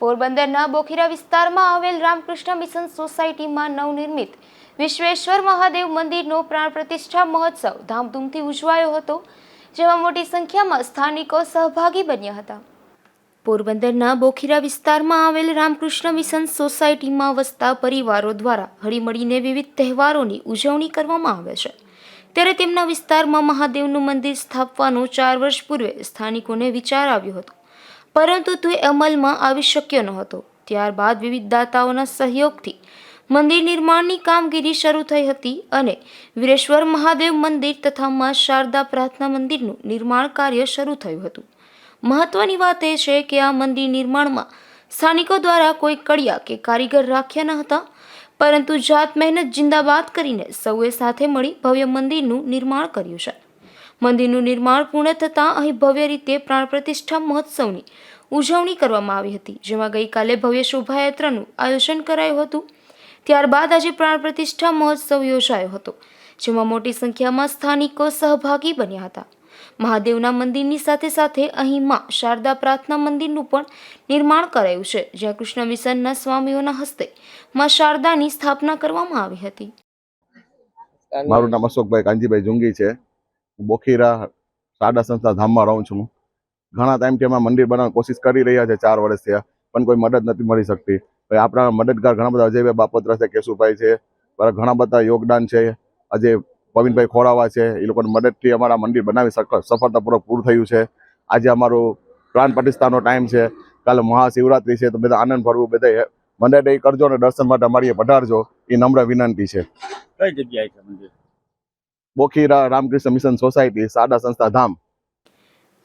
પોરબંદરના બોખીરા વિસ્તારમાં આવેલ રામકૃષ્ણ મિશન સોસાયટીમાં નવનિર્મિત વિશ્વેશ્વર મહાદેવ મંદિરનો પ્રાણ પ્રતિષ્ઠા મહોત્સવ ધામધૂમથી ઉજવાયો હતો, જેમાં મોટી સંખ્યામાં સ્થાનિકો સહભાગી બન્યા હતા. પોરબંદરના બોખીરા વિસ્તારમાં આવેલ રામકૃષ્ણ મિશન સોસાયટીમાં વસતા પરિવારો દ્વારા હળીમળીને વિવિધ તહેવારોની ઉજવણી કરવામાં આવે છે. ત્યારે તેમના વિસ્તારમાં મહાદેવનું મંદિર સ્થાપવાનો ચાર વર્ષ પૂર્વે સ્થાનિકોને વિચાર આવ્યો હતો. પરંતુ તે અમલમાં આવી શક્યો ન હતો. ત્યારબાદ વિવિધ દાતાઓના સહયોગથી મંદિર નિર્માણની કામગીરી શરૂ થઈ હતી અને વીરેશ્વર મહાદેવ મંદિર તથા મા શારદા પ્રાર્થના મંદિરનું નિર્માણ કાર્ય શરૂ થયું હતું. મહત્વની વાત એ છે કે આ મંદિર નિર્માણમાં સ્થાનિકો દ્વારા કોઈ કડિયા કે કારીગર રાખ્યા ન હતા, પરંતુ જાત મહેનત, જિંદાબાદ કરીને સૌએ સાથે મળી ભવ્ય મંદિરનું નિર્માણ કર્યું છે. મંદિરનું નિર્માણ પૂર્ણ થતાં અહીં ભવ્ય રીતે પ્રાણ પ્રતિષ્ઠા મહોત્સવની ઉજવણી કરવામાં આવી હતી, જેમાં ગઈકાલે ભવ્ય શોભાયાત્રાનું આયોજન કરાયું હતું. ત્યારબાદ આજે પ્રાણ પ્રતિષ્ઠા મહોત્સવ યોજાયો હતો, જેમાં મોટી સંખ્યામાં સ્થાનિકો સહભાગી બન્યા હતા. મહાદેવના મંદિરની સાથે સાથે અહીં માં શારદા પ્રાર્થના મંદિરનું પણ નિર્માણ કરાયું છે, જ્યાં કૃષ્ણ મિશનના સ્વામીઓના હસ્તે માં શારદાની સ્થાપના કરવામાં આવી હતી. મારું નામ અશોકભાઈ કાંજીભાઈ જુંગી છે. હું બોખીરા સાડા સંસ્થા ધામમાં રહું છું ઘણા ટાઈમથી અમે મંદિર બનાવવાની કોશિશ કરી રહ્યા છે, ચાર વર્ષ થયા, પણ કોઈ મદદ નથી મળી શકતી. પછી આપણા મદદગાર ઘણા બધા અજયભાઈ બાપોત્રા છે, કેશુભાઈ છે ઘણા બધા યોગદાન છે. આજે પવિનભાઈ ખોરાવા છે, એ લોકોની મદદથી અમારા મંદિર બનાવી સફળતાપૂર્વક પૂરું થયું છે. આજે અમારું પ્રાણ પ્રતિષ્ઠાનો ટાઈમ છે. કાલે મહાશિવરાત્રી છે, તો બધા આનંદ ભરવું, બધા મંદિર કરજો અને દર્શન માટે અમારી પધારજો. એ નમ્ર વિનંતી છે. કઈ જગ્યાએ છે મંદિર? બોખીરા રામકૃષ્ણ મિશન સોસાયટી, સાડા સંસ્થા, ધામ.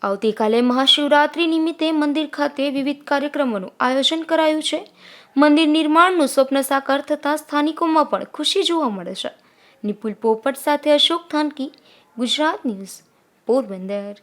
આવતીકાલે મહાશિવરાત્રી નિમિત્તે મંદિર ખાતે વિવિધ કાર્યક્રમોનું આયોજન કરાયું છે. મંદિર નિર્માણનું સ્વપ્ન સાકાર થતાં સ્થાનિકોમાં પણ ખુશી જોવા મળે છે. નિપુલ પોપટ સાથે અશોક થાનકી, ગુજરાત ન્યૂઝ, પોરબંદર.